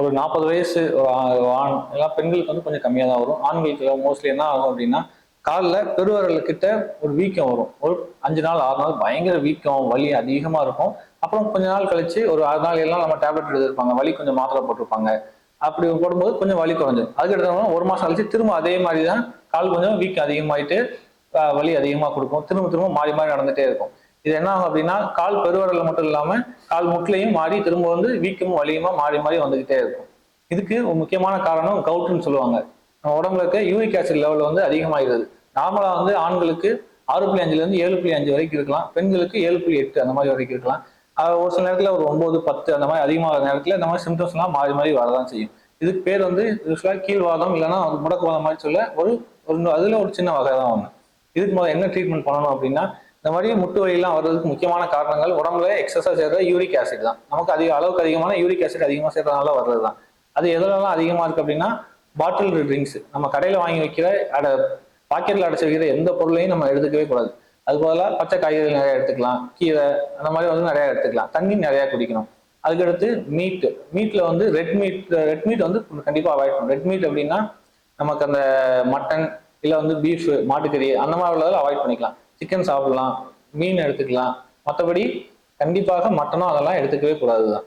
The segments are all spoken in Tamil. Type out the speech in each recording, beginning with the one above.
ஒரு நாற்பது வயசு ஒரு ஆ- ஆண் எல்லாம் பெண்களுக்கு வந்து கொஞ்சம் கம்மியாக தான் வரும். ஆண்களுக்கு மோஸ்ட்லி என்ன ஆகும் அப்படின்னா காலில் பெருவரல்கிட்ட ஒரு வீக்கம் வரும். ஒரு அஞ்சு நாள் ஆறு நாள் பயங்கர வீக்கம் வலி அதிகமாக இருக்கும். அப்புறம் கொஞ்ச நாள் கழிச்சு ஒரு ஆறு நாள் எல்லாம் நம்ம டேப்லெட் எடுத்திருப்பாங்க. வலி கொஞ்சம் மாத்திரை போட்டிருப்பாங்க. அப்படி போடும்போது கொஞ்சம் வலி குறைஞ்சிடும் அதுக்கு எடுத்தோம்னா ஒரு மாதம் கழிச்சு திரும்ப அதே மாதிரி தான் கால் கொஞ்சம் வீக்கம் அதிகமாயிட்டு வலி அதிகமாக கொடுக்கும். திரும்ப திரும்ப மாறி மாறி நடந்துகிட்டே இருக்கும். இது என்ன ஆகும் அப்படின்னா கால் பெருவரல் மட்டும் இல்லாம கால் முட்டிலையும் மாறி திரும்ப வந்து வீக்கமும் வலியுமா மாறி மாறி வந்துகிட்டே இருக்கும். இதுக்கு முக்கியமான காரணம் கவுட்டுன்னு சொல்லுவாங்க. நம்ம உடம்புல இருக்க யூரிக் ஆசிட் லெவல் வந்து அதிகமாகிறது. நார்மலா வந்து ஆண்களுக்கு ஆறு புள்ளி அஞ்சுல இருந்து ஏழு புள்ளி அஞ்சு வரைக்கும் இருக்கலாம். பெண்களுக்கு ஏழு புள்ளி எட்டு அந்த மாதிரி வரைக்கும் இருக்கலாம். ஒரு சில நேரத்துல ஒரு ஒன்பது பத்து அந்த மாதிரி அதிகமாக நேரத்துல இந்த மாதிரி சிம்டம்ஸ்லாம் எல்லாம் மாறி மாறி வரதான் செய்யும். இதுக்கு பேர் வந்து யூஸ்வலாக கீழ்வாதம் இல்லைன்னா முடக்குவாதம் மாதிரி சொல்ல ஒரு ஒரு அதுல ஒரு சின்ன வகை தான் ஒன்று இதுக்கு முதல்ல என்ன ட்ரீட்மெண்ட் பண்ணணும் அப்படின்னா இந்த மாதிரி முட்டு வலியெல்லாம் வர்றதுக்கு முக்கியமான காரணங்கள் உடம்புல எக்ஸஸாக சேர்ற யூரிக் ஆசிட் தான். நமக்கு அதிக அளவுக்கு அதிகமான யூரிக் ஆசிட் அதிகமாக சேர்றதுனால வர்றது தான் அது எதுலலாம் அதிகமாக இருக்குது அப்படின்னா பாட்டில் ட்ரிங்க்ஸ் நம்ம கடையில் வாங்கி வைக்கிற அட பாக்கெட்டில் அடைச்சி வைக்கிற எந்த பொருளையும் நம்ம எடுத்துக்கவே கூடாது. அது பதிலாக பச்சை காய்கறிகள் நிறையா எடுத்துக்கலாம். கீரை அந்த மாதிரி வந்து நிறையா எடுத்துக்கலாம். தண்ணி நிறையா குடிக்கணும். அதுக்கடுத்து மீட் மீட்டில் வந்து ரெட் மீட் ரெட் மீட் வந்து கண்டிப்பாக அவாய்ட் பண்ணணும். ரெட் மீட் அப்படின்னா நமக்கு அந்த மட்டன் இல்லை வந்து பீஃப் மாட்டுக்கறி அந்த மாதிரி உள்ளதில் அவாய்ட் பண்ணிக்கலாம். சிக்கன் சாப்பிடலாம் மீன் எடுத்துக்கலாம். மற்றபடி கண்டிப்பாக மட்டனும் அதெல்லாம் எடுத்துக்கவே கூடாது தான்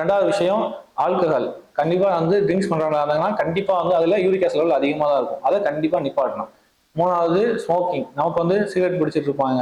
ரெண்டாவது விஷயம் ஆல்கஹால் கண்டிப்பாக வந்து ட்ரிங்க்ஸ் பண்ணுறவங்க இருந்தாங்கன்னா கண்டிப்பாக வந்து அதில் யூரிக் ஆசிட் லெவல் அதிகமாக தான் இருக்கும். அதை கண்டிப்பாக நிப்பாட்டணும். மூணாவது ஸ்மோக்கிங் நமக்கு வந்து சிகரெட் பிடிச்சிட்டு இருப்பாங்க.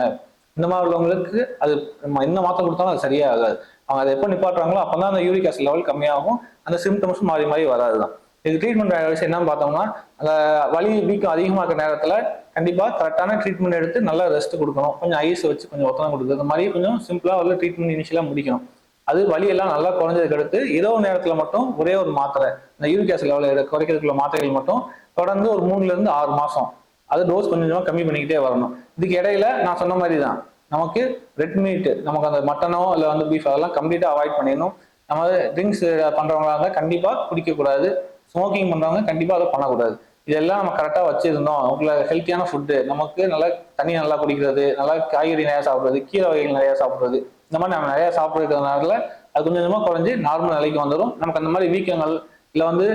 இந்த மாதிரி உள்ளவங்களுக்கு அது நம்ம என்ன மாற்றம் கொடுத்தாலும் அது சரியாகாது. அவங்க அதை எப்போ நிப்பாட்டுறாங்களோ அப்போ தான் அந்த யூரிக் ஆசிட் லெவல் கம்மியாகும். அந்த சிம்டம்ஸும் மாறி மாறி வராது தான் இது ட்ரீட்மெண்ட் விஷயம் என்னன்னு பார்த்தோம்னா அந்த வலி வீக்கம் அதிகமாக இருக்கிற நேரத்தில் கண்டிப்பாக கரெக்டான ட்ரீட்மெண்ட் எடுத்து நல்லா ரெஸ்ட் கொடுக்கணும். கொஞ்சம் ஐஸ் வச்சு கொஞ்சம் ஒத்தனம் கொடுக்குறது இந்த மாதிரி கொஞ்சம் சிம்பிளாக உள்ள ட்ரீட்மெண்ட் இனிஷியலாக முடிக்கணும். அது வழியெல்லாம் நல்லா குறைஞ்சதுக்கு அடுத்து இரவு நேரத்தில் மட்டும் ஒரே ஒரு மாத்திரை இந்த யூரிக் ஆசிட் லெவலில் குறைக்கிறதுக்குள்ள மாத்திரைகள் மட்டும் தொடர்ந்து ஒரு மூணுலேருந்து ஆறு மாதம் அது டோஸ் கொஞ்சம் கொஞ்சமாக கம்மி பண்ணிக்கிட்டே வரணும். இதுக்கு இடையில நான் சொன்ன மாதிரி தான் நமக்கு ரெட் மீட் நமக்கு அந்த மட்டனோ இல்லை வந்து பீஃப் அதெல்லாம் கம்ப்ளீட்டாக அவாய்ட் பண்ணிடணும். நம்ம ட்ரிங்க்ஸ் பண்றவங்களா இருந்தால் கண்டிப்பாக குடிக்கக்கூடாது. ஸ்மோக்கிங் பண்ணுறவங்க கண்டிப்பாக அதை பண்ணக்கூடாது. இதெல்லாம் நம்ம கரெக்டாக வச்சிருந்தோம். அவங்கள ஹெல்த்தியான ஃபுட்டு நமக்கு நல்லா தண்ணி நல்லா குடிக்கிறது நல்லா காய்கறி நிறையா சாப்பிட்றது கீரை வகைகள் நிறையா சாப்பிட்றது. இந்த மாதிரி நம்ம நிறையா சாப்பிட்றதுனால அது கொஞ்சம் கொஞ்சமாக குறைஞ்சி நார்மல் நிலைக்கு வந்துடும் நமக்கு அந்த மாதிரி வீக்கங்கள் இல்லை வந்து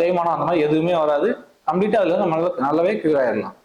தேய்மானம் அந்த மாதிரி எதுவுமே வராது. கம்ப்ளீட்டாக அதில் நம்ம நல்லாவே க்யூர் ஆயிடலாம்.